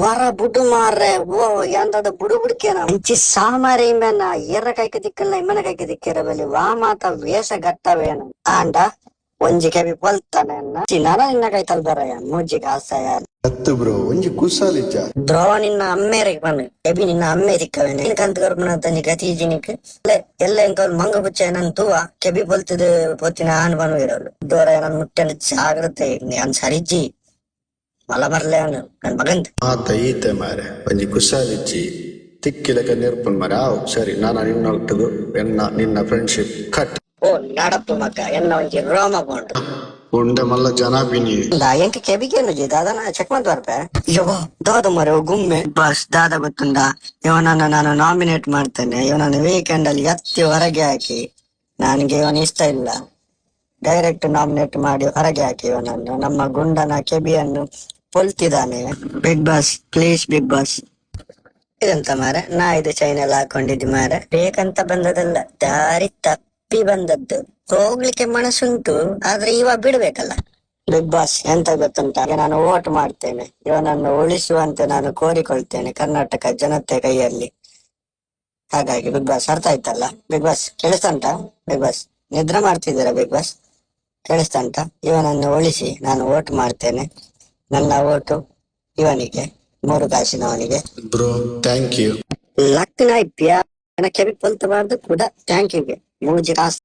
ವರ ಬುಡು ಮಾರ್ರೆ ಓ ಎಂತದ ಬುಡು ಬುಡ್ಕೇನ ಇಂಚಿ ಸಾಮಾರಿ ಇಮ್ಮೆನ ಏರ ಕೈಕ ದಿಕ್ಕಲ್ಲ ಇಮ್ಮನ ಕೈಕ ದಿಕ್ಕಿರ ಬಲಿ ವಾ ಮಾತ ವೇಷ ಗಟ್ಟವೇನು ಆಂಡ ಒಂಜಿ ಕೆಬಿ ಪೊಲ್ತಾನೆ ಚಿನ್ನಾನ ನಿನ್ನ ಕೈ ತಲ್ಬರಯ ಮೂಜಿಗೆ ಆಸಯ. ಹತ್ತು ಬ್ರೋ ಒಂಜಿ ಕುಸಾಲಿಜ್ಜ ದ್ರವ ನಿನ್ನ ಅಮ್ಮೇರಿಗೆ ಬನ್ನಿ ಎಬಿ ನಿನ್ನ ಅಮ್ಮೆ ದಿಕ್ಕವೇನೆ ನಿನ್ ಕಂತ ಕರ್ಪಣ ತಂಜಿ ಗತಿಜಿನಿಕ್ ಎಲ್ಲ ಎಂಕಲ್ ಮಂಗ ಬುಚ್ಚ ನನ್ ತೂವ ಕೆಬಿ ಪೊಲ್ತದ ಪೊತ್ತಿನ ಆನ್ ಬನ್ ಇರೋಳು ದೋರ ನನ್ ಮುಟ್ಟೆ ಜಾಗ್ರತೆ ನಾನು ಸರಿಜ್ಜಿ. ಮಲ ಬರ್ಲೆ ಅವನು ನನ್ ಮಗಂದ್ ಆತ ಈತೆ ಮಾರೆ ಒಂಜಿ ಕುಸಾಲಿಜ್ಜಿ ತಿಕ್ಕಿಲಕ ನೆರ್ಪುನ್ ಮಾರೆ ಆವ್ ಸರಿ ನಾನ ನಿನ್ನ ಒಟ್ಟಿಗೂ ಎನ್ನ ನಿನ್ನ ಫ್ರೆಂಡ್ಶಿಪ್ ಕಟ್ ಓ ನಡಪ್ಪು ಮಕ್ಕ ಎನ್ನ ಒಂಜಿ ರೋಮ ಬೋಂಡು ಉಂಡ ಮಲ್ಲ ಜನ ಬಿನಿ ಎಂಕ ಕೆಬಿಗೆ ಜಿ ದಾದನ ಚೆಕ್ ಮಾಡಿ ಬರ್ಪೆ ಯವ್ವ ದಾದ ಮರೆ ಗುಮ್ಮೆ ಬಸ್ ದಾದ ಗೊತ್ತುಂಡ ಇವನನ್ನ ನಾನು ನಾಮಿನೇಟ್ ಮಾಡ್ತೇನೆ ಇವನನ್ನು ವೀಕೆಂಡ್ ಅಲ್ಲಿ ಎತ್ತಿ ಹೊರಗೆ ಹಾಕಿ ನನಗೆ ಇವನ್ ಇಷ್ಟ ಇಲ್ಲ ಡೈರೆಕ್ಟ್ ನಾಮಿನೇಟ್ ಮಾಡಿ ಹೊರಗೆ ಹಾಕಿ ಇವನನ್ನು ನಮ್ಮ ಗುಂಡನ ಕೆಬಿಯನ್ನು ಪೊಲ್ತಿದ್ದಾನೆ Bigg Boss please Bigg Boss ಇದಂತ ಮಾರ ನಾ ಇದು ಚೈನ್ ಎಲ್ಲ ಹಾಕೊಂಡಿದ್ದೆ ಮಾರ. ಬೇಕಂತ ಬಂದದಲ್ಲ ದಾರಿ ತಪ್ಪಿ ಬಂದದ್ದು. ಹೋಗ್ಲಿಕ್ಕೆ ಮನಸ್ಸುಂಟು ಆದ್ರೆ ಇವ ಬಿಡ್ಬೇಕಲ್ಲ. ಬಿಗ್ ಬಾಸ್ ಎಂತ ಗೊತ್ತುಂಟ? ನಾನು ವೋಟ್ ಮಾಡ್ತೇನೆ. ಇವನನ್ನು ಉಳಿಸುವಂತೆ ನಾನು ಕೋರಿಕೊಳ್ತೇನೆ ಕರ್ನಾಟಕ ಜನತೆ ಕೈಯಲ್ಲಿ. ಹಾಗಾಗಿ ಬಿಗ್ ಬಾಸ್ ಅರ್ಥ ಆಯ್ತಲ್ಲ? ಬಿಗ್ ಬಾಸ್ ಕೇಳಿಸ್ತಂಟ ಬಿಗ್ ಬಾಸ್ ನಿದ್ರೆ ಮಾಡ್ತಿದ್ದೀರಾ ಬಿಗ್ ಬಾಸ್ ಕೇಳಿಸ್ತಂಟ ಇವನನ್ನು ಉಳಿಸಿ ನಾನು ವೋಟ್ ಮಾಡ್ತೇನೆ. ನನ್ನ ಓಟು ಇವನಿಗೆ ಮೂರು ಕಾಸಿನವನಿಗೆ ಬ್ರೋ ಥ್ಯಾಂಕ್ ಯು ಲಕ್ನ ಇಪ್ಯ ಕೆಬಿ ಪೊಲ್ತಬಾರ್ದು ಕೂಡ ಥ್ಯಾಂಕ್ ಯು ಮೂಜಿ ಕಾಸು.